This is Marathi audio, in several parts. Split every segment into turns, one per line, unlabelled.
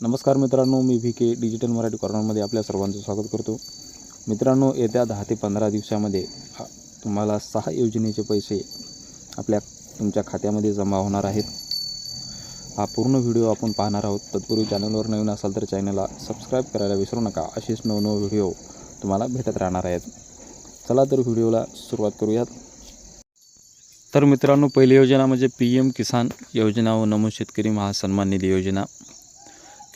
नमस्कार मित्रांनो मी व्ही के डिजिटल मराठी कॉर्नरमध्ये आपल्या सर्वांचं स्वागत करतो. मित्रांनो येत्या दहा ते पंधरा दिवसामध्ये हा तुम्हाला सहा योजनेचे पैसे आपल्या तुमच्या खात्यामध्ये जमा होणार आहेत. हा पूर्ण व्हिडिओ आपण पाहणार आहोत. तत्पूर्वी चॅनलवर नवीन असाल तर चॅनलला सबस्क्राईब करायला विसरू नका. असेच नवनवे व्हिडिओ तुम्हाला भेटत राहणार आहेत. चला तर व्हिडिओला सुरुवात करूयात. तर मित्रांनो पहिली योजना म्हणजे पी एम किसान योजना व नमो शेतकरी महासन्मान निधी योजना.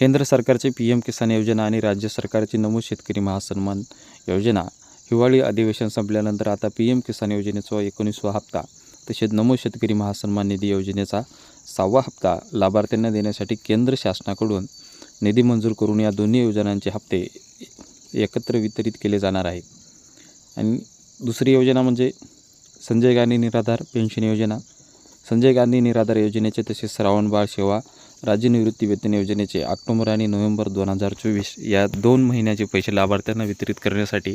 केंद्र सरकारचे पी एम किसान योजना आणि राज्य सरकारची नमो शेतकरी महासन्मान योजना. हिवाळी अधिवेशन संपल्यानंतर आता पी एम किसान योजनेचा एकोणीसवा हप्ता तसेच नमो शेतकरी महासन्मान निधी योजनेचा सहावा हप्ता लाभार्थ्यांना देण्यासाठी केंद्र शासनाकडून निधी मंजूर करून या दोन्ही योजनांचे हप्ते एकत्र वितरित केले जाणार आहे आणि दुसरी योजना म्हणजे संजय गांधी निराधार पेन्शन योजना. संजय गांधी निराधार योजनेचे तसेच श्रावणबाळ सेवा राज्य निवृत्ती वेतन योजनेचे ऑक्टोबर आणि नोव्हेंबर दोन हजार चोवीस या दोन महिन्याचे पैसे लाभार्थ्यांना वितरित करण्यासाठी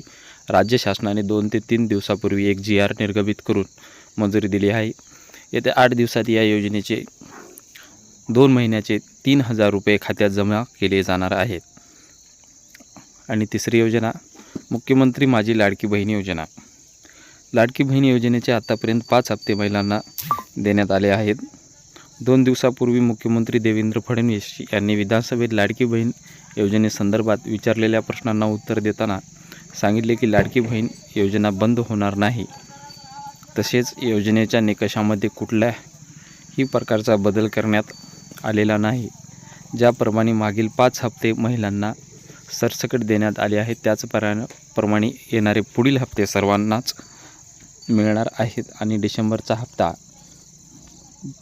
राज्य शासनाने दोन ते तीन दिवसापूर्वी एक जी आर निर्गमित करून मंजुरी दिली आहे. येत्या आठ दिवसात या योजनेचे दोन महिन्याचे तीन हजार रुपये खात्यात जमा केले जाणार आहेत. आणि तिसरी योजना मुख्यमंत्री माझी लाडकी बहीण योजना. लाडकी बहीण योजनेचे आत्तापर्यंत पाच हप्ते महिलांना देण्यात आले आहेत. दोन दिवसापूर्वी मुख्यमंत्री देवेंद्र फडणवीस यांनी विधानसभेत लाडकी बहीण योजनेसंदर्भात विचारलेल्या प्रश्नांना उत्तर देताना सांगितले की लाडकी बहीण योजना बंद होणार नाही. तसेच योजनेच्या निकषामध्ये कुठल्याही प्रकारचा बदल करण्यात आलेला नाही. ज्याप्रमाणे मागील पाच हप्ते महिलांना सरसकट देण्यात आले आहेत त्याचप्रमाणे प्रमाणे येणारे पुढील हप्ते सर्वांनाच मिळणार आहेत आणि डिसेंबरचा हप्ता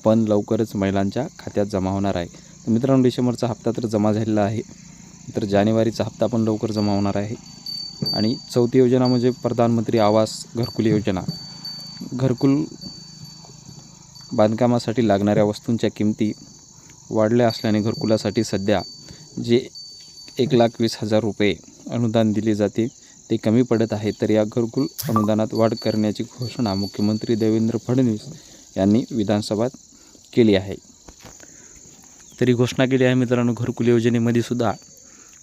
पण लवकरच महिलांच्या खात्यात जमा होणार आहे. तर मित्रांनो डिसेंबरचा हप्ता तर जमा झालेला आहे. तर जानेवारीचा हप्ता पण लवकर जमा होणार आहे. आणि चौथी योजना म्हणजे प्रधानमंत्री आवास घरकुल योजना. घरकुल बांधकामासाठी लागणाऱ्या वस्तूंच्या किमती वाढल्या असल्याने घरकुलासाठी सध्या जे एक लाख वीस हजार रुपये अनुदान दिले जाते ते कमी पडत आहे. तर या घरकुल अनुदानात वाढ करण्याची घोषणा मुख्यमंत्री देवेंद्र फडणवीस यांनी विधानसभेत केली आहे. तरी घोषणा केली आहे मित्रांनो घरकुल योजनेमध्ये सुद्धा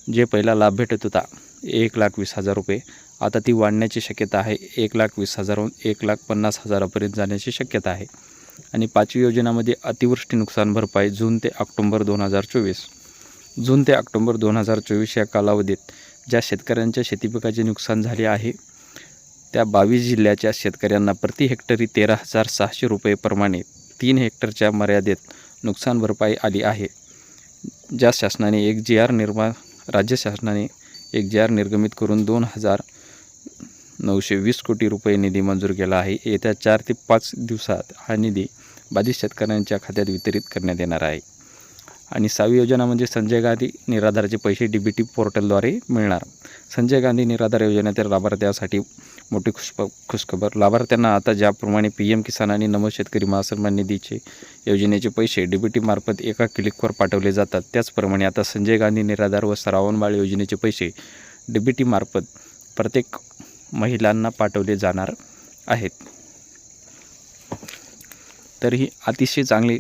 जे पहिला लाभ भेटत होता एक लाख वीस हजार रुपये आता ती वाढण्याची शक्यता आहे एक लाख वीस हजारहून एक लाख पन्नास हजारापर्यंत जाण्याची शक्यता आहे. आणि पाचवी योजनामध्ये अतिवृष्टी नुकसान भरपाई जून ते ऑक्टोंबर दोन हजार चोवीस. जून ते ऑक्टोंबर दोन हजार चोवीस या कालावधीत ज्या शेतकऱ्यांच्या शेतीपिकाचे नुकसान झाले आहे त्या बावीस जिल्ह्याच्या शेतकऱ्यांना प्रति हेक्टरी तेरा हजार सहाशे रुपयेप्रमाणे तीन हेक्टरच्या मर्यादेत नुकसान भरपाई आली आहे. ज्या शासनाने एक जी आर निर्मा राज्य शासनाने एक जी आर निर्गमित करून दोन हजार नऊशे वीस कोटी रुपये निधी मंजूर केला आहे. येत्या चार ते पाच दिवसात हा निधी बाधित शेतकऱ्यांच्या खात्यात वितरित करण्यात येणार आहे. आणि सहावी योजना म्हणजे संजय गांधी निराधारचे पैसे डी बी टी पोर्टलद्वारे मिळणार. संजय गांधी निराधार योजनेतील लाभार्थ्यासाठी मोठी खुश खुशखबर. लाभार्थ्यांना आता ज्याप्रमाणे पी एम किसान आणि नमो शेतकरी महासन्मान निधीचे योजनेचे पैसे डी बी टीमार्फत एका क्लिकवर पाठवले जातात. त्याचप्रमाणे आता संजय गांधी निराधार व सरावणबाळ योजनेचे पैसे डी बी टीमार्फत प्रत्येक महिलांना पाठवले जाणार आहेत. तर ही अतिशय चांगली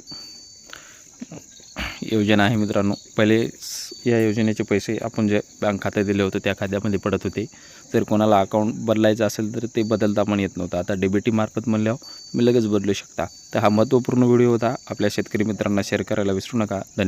योजना आहे मित्रांनो. पहिले या योजनेचे पैसे आपण जे बँक खात्यात दिले होते त्या खात्यामध्ये पडत होते. जर कोणाला अकाउंट बदलायचं असेल तर ते बदलता पण येत नव्हतं. आता डेबिटी मार्फत म्हणल्यावर तुम्ही लगेच बदलू शकता. तर हा महत्त्वपूर्ण व्हिडिओ होता. आपल्या शेतकरी मित्रांना शेअर करायला विसरू नका. धन्यवाद.